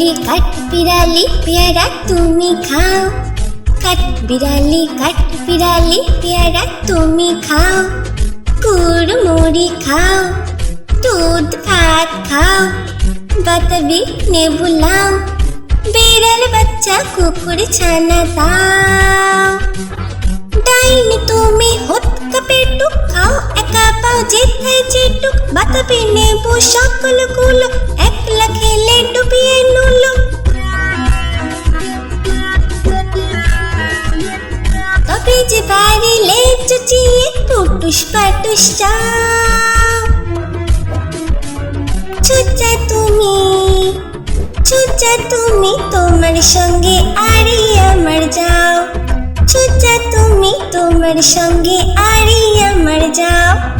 বিড়ালি কাঠ বিড়ালি পেয়ারা তুমি খাও। কাঠ বিড়ালি কাঠ বিড়ালি পেয়ারা তুমি খাও। কুড়মুড়ি খাও, দুধ ভাত খাও, বাতাবি নেবু লাও। বিড়াল বাচ্চা, কুকুর ছানা দাও। ডাইনি তুমি হত কাপেটুক খাও, একা পাও, যেথায় যেটুক। বাতাবি নেবু, সকলগুলো তবে তুমি, চুচা তুমি তোমার সঙ্গে আরি আমার যাও। চুচা তুমি তোমার সঙ্গে আরি আমার যাও।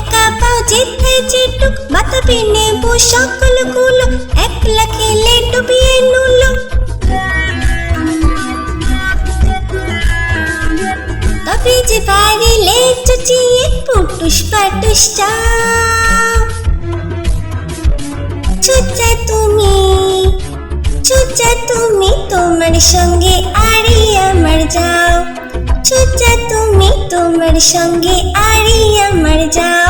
একা পাও যেথায় যেটুক বাতাবি নেবু সকলগুলো একলা খেলে ডুবিয়ে নুলো। তবে যে বাড়িলে চুচিয়ে পুটুস পাটুস চাও চুচা তুমি চুচা তুমি তোমার সঙ্গে আরি আমার যাও। চুচা তুমি তোমার সঙ্গে আরি আমার যাও।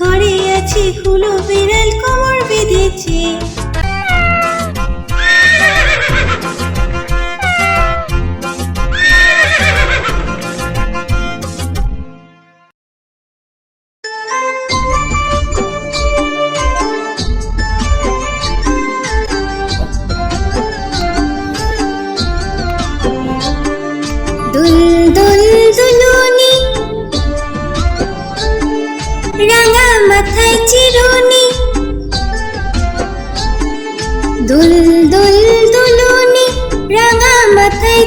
ঘরে আছে হুলো বিড়াল কোমর বেঁধেছে।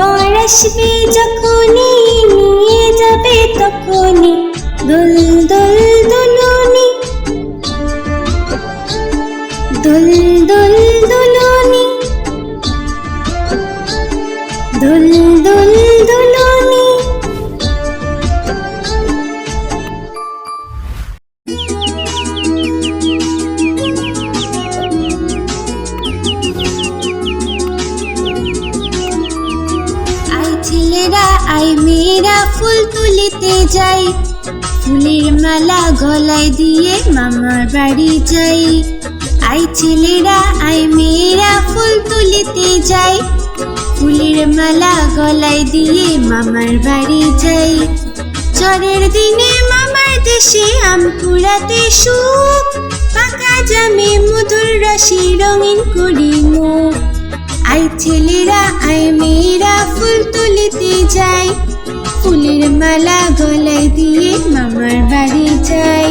বর আসবে যখনই ছেলেরা আই মেয়েরা ফুল তুলিতে যাই ফুলের মালা গলায় দিয়ে মামার বাড়ি যাই ঝড়ের দিনে মামার দেশে আম কুড়াতে সুখ, পাকা জামে মধুর রসি রঙিন করি মুখ। আই ছেলেরা আই মেয়েরা ফুল তুলিতে যাই ফুলের মালা গলায় দিয়ে মামার বাড়ি যাই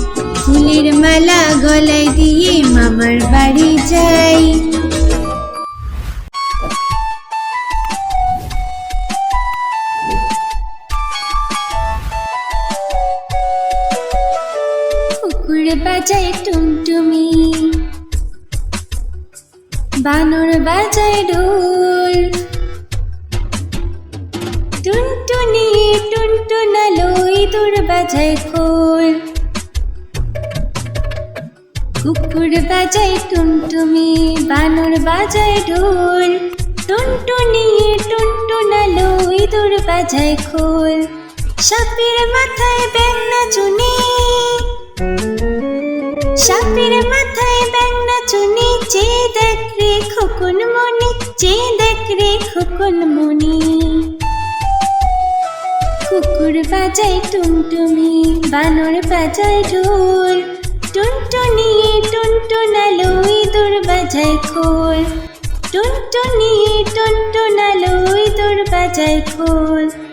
ফুলের মালা গলায় দিয়ে মামার বাড়ি যাই। বাজায় টুমটুমি বানর বাজায় ডোল টুনটুনি টুনটুনালো ইঁদুর বাজায় খোল। কুকুর বাজায় টুনটুমি বানর বাজায় ঢোল। টুনটুনি টুনটুনালো ইঁদুর বাজায় খোল। সাপের মাথায় ব্যাং নাচুনি সাপের মাথায় ব্যাং নাচুনি যে দেখ রে খোকন মনি, যে দেখ রে খোকন মনি। কুকুর বাজায় টুনটুনি, বানর বাজায় ঢোল। টুনটুনি টুনটুনালো ইঁদুর বাজায় খোল। টুনটুনিয়ে টুনটুনালো ইঁদুর বাজায় খোলো।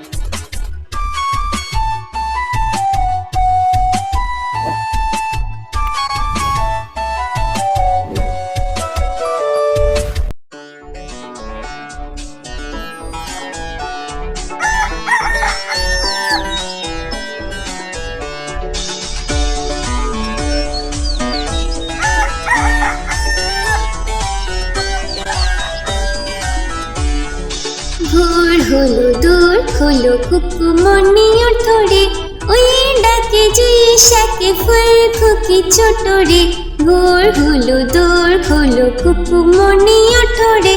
খোলো কুকুমনি ওঠরে,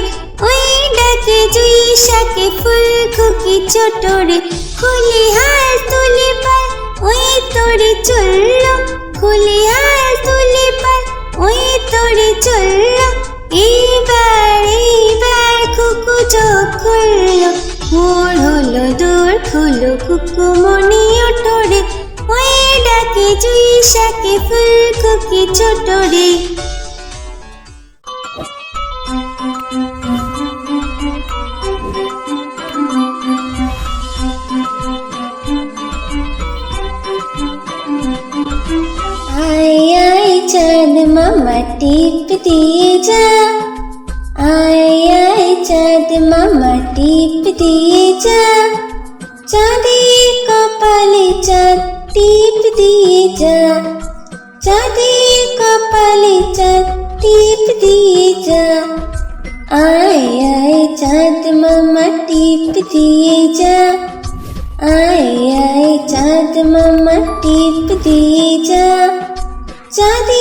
ওই ডাকে জুই শাকে ফুল খুকি ছোট রে খুলি হাল তুলে পাল ওই তোরে চলল, খুলি হাল তুলে পাল ওই তোরে চলল। এইবার এইবার কুকু চোখ খুললো ভোর হলো দূর, খুলো কুকু মনি ওঠরে, ওই ডাকে জুই শাকে ফুল খুকি ছোট টিপ দিয়ে যা আয় আয় চাঁদ মামা টিপ দিয়ে যা চাঁদের কপালে চাঁদ টিপ দিয়ে যা চাঁদের কপালে চাঁদ টিপ দিয়ে যা আয় আয় চাঁদ মামা টিপ দিয়ে যা আয় আয় চাঁদ মামা টিপ দিয়ে যা চাঁদের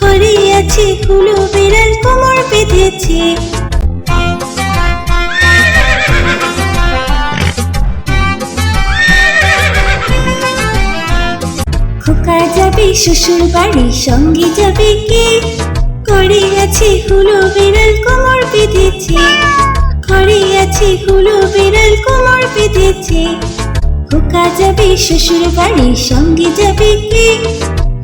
ঘরে আছে হুলো বিড়াল কোমর বেঁধেছে। খোকা যাবে, শ্বশুর বাড়ি সঙ্গে যাবে কে? ঘরে আছে হুলো বিড়াল কোমর বেঁধেছে। ঘরে আছে হুলো বিড়াল কোমর বেঁধেছে। খোকা যাবে, শ্বশুর বাড়ি সঙ্গে যাবে কে?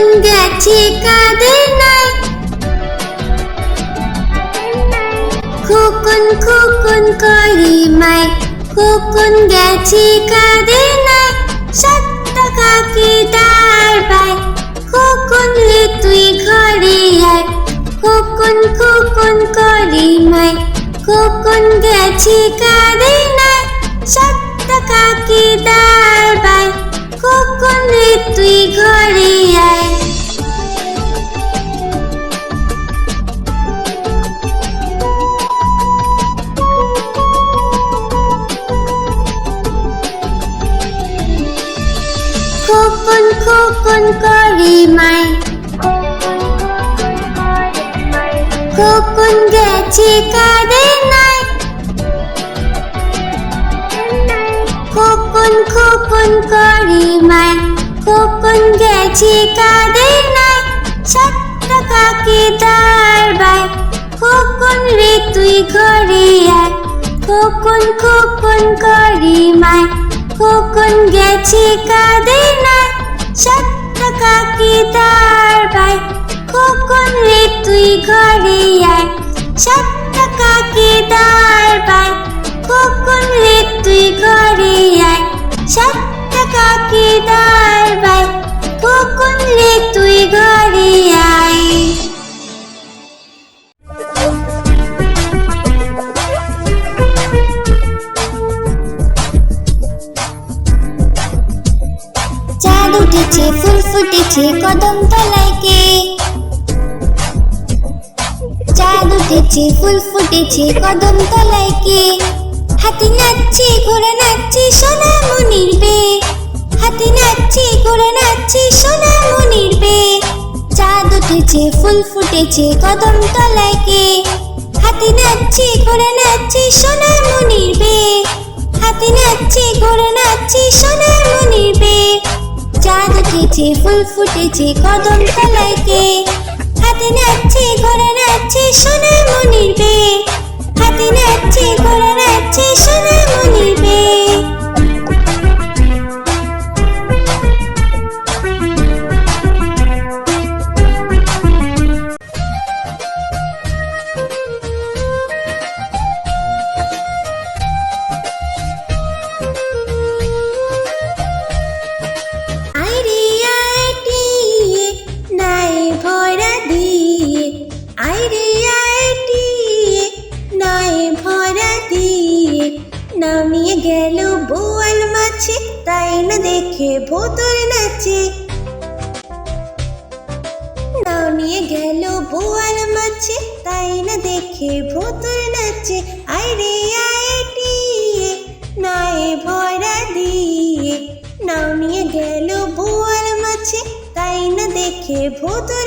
খোকন গেছে কাদের নাই খোকন খোকন করি মাই, খোকন গেছে কাদের নাই সত্য কাকে দাঁড়ায় খোকন রে তুই ঘরে আয়। খোকন খোকন করি মাই, খোকন গেছে কারে নাই সত্য কাকে দাঁড়ায় খোকন রে তুই ঘরে আয়। মন করি মাই। খোকন গেছে কাঁদে নাই। খোকন খোকন করি মাই। খোকন গেছে কাঁদে নাই। সাতটা কাকে দাঁড়বাই খোকন রে তুই ঘরে আয়। খোকন খোকন করি মাই। খোকন গেছে কাঁদে নাই। সাত টাকাকে তার বাই কখন রে তুই ঘরে আয়। সাত কাকি তার বাই কখন রে তুই ঘরে আয়। সাত কাকি তার বাই কখন ফুল ফুটেছে কদম তলায় কে? হাতি নাচছে, ঘোড়া নাচছে সোনা মনির বে। হাতি নাচছে, ঘোড়া নাচছে সোনা মনির বে। চাঁদ উঠেছে, ফুল ফুটেছে কদম তলায় কে? হাতি নাচছে, ঘোড়া নাচছে সোনা মনির বে। হাতি নাচছে, ঘোড়া নাচছে সোনা মনির বে। চাঁদ উঠেছে, ফুল ফুটেছে কদম তলায় কে? হাতে নাচছে, ঘোড়া নাচছে সোনা ঘোড়া মাছে তাই না দেখে ভোতর নাচে। আইরে আইটিয়ে নয় ভরা দিয়ে। নামিয়ে গেল বোয়াল মাছে তাই না দেখে ভোতর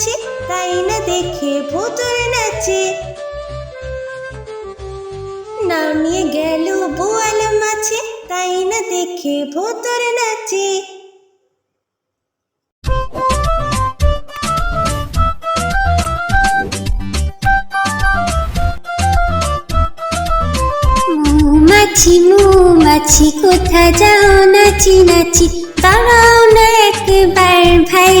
মাছে তাই না দেখে ভোতর নাচে। নামিয়ে গেল বোয়াল মাছে, তাই না দেখে ভোতর নাচে। মৌমাছি মৌমাছি, কোথা যাও নাচি নাচি দাঁড়াও না একবার ভাই।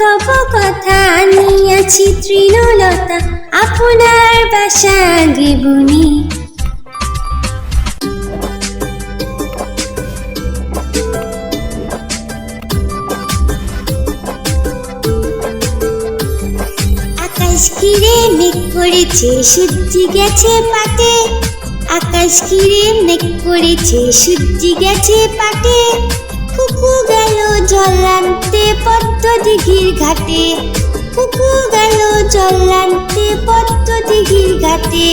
কব কথা আনিয়াছি তৃণলতা আপনার বাসা গিবনি আকাশ ঘিরে মেঘ করেছে, সূর্যি গেছে পাটে। আকাশ ঘিরে মেঘ করেছে, সূর্যি গেছে পাটে। কুকু গেল জল আনতে পদ্ম দিঘির ঘাটে। কুকু গেল জল আনতে পদ্ম দিঘির ঘাটে।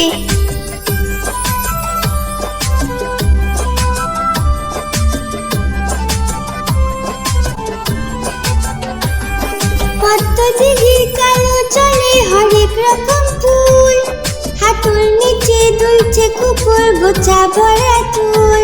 পদ্ম দিঘির কালো চলে হরেক রকম ফুল। হাতুর নিচে দুলছে কুকুর গোছা ভরা চুল।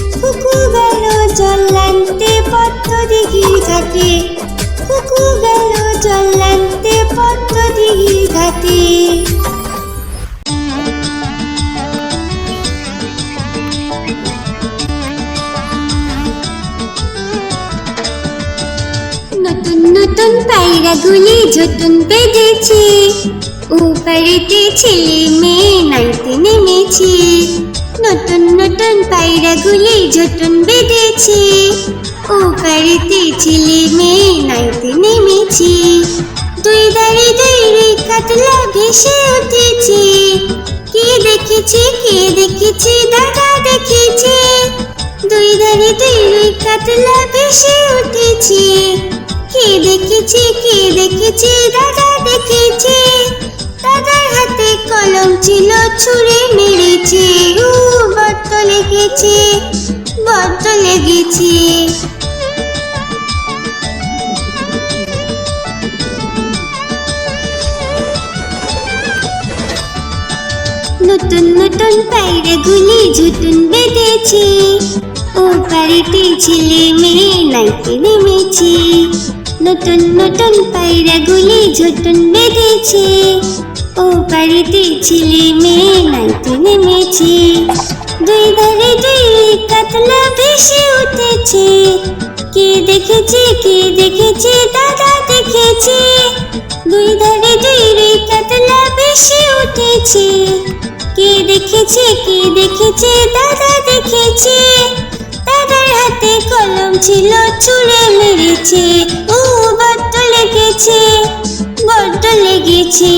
কুকু গেল জল আনতে পদ্ম দিঘির ঘাটে। কুকু গেল জল আনতে পদ্ম দিঘির ঘাটে। নতুন নতুন পায়রাগুলি যতন বেঁধেছে। উপারেতে ছেলে মেয়ে নাইতে নেমেছে। নতুন নতুন পায়রাগুলি যতন বেঁধেছে। উপারেতে ছেলে মেয়ে নাইতে নেমেছি। দুই দাঁড়ি দুই কাতলা ভেসে উঠেছে। কে দেখেছে কে দেখেছে, দাদা দেখেছে। দুই ধারে দুই কাতলা ভেসে উঠেছে। কে দেখেছে কে দেখেছে, দাদা দেখেছে। দাদার হাতে কলম ছিল, ছুঁড়ে মেরেছে, ও বড্ড লেগেছে বড্ড লেগেছে। নতুন নতুন পায়রাগুলি ঝুটুন বেঁধেছে, ও বাড়িতে ছেলে মেয়ে নাইতে নেমেছে। নতুন নতুন পায়রাগুলি ঝুটুন বেঁধেছে ও বাড়িতে ছেলে মেয়ে নাইতে নেমেছে দুই ধারে দুই কাতলা ভেসে উঠেছে। কে দেখেছে কে দেখেছে, দাদা দেখেছে। দুই ধারে দুই রে কাতলা ভেসে উঠেছে। কে দেখেছে কে দেখেছে, দাদা দেখেছে। দাদার হাতে কলম ছিল ছুঁড়ে মেরেছে। ও বড্ড লেগেছে। বড্ড লেগেছে।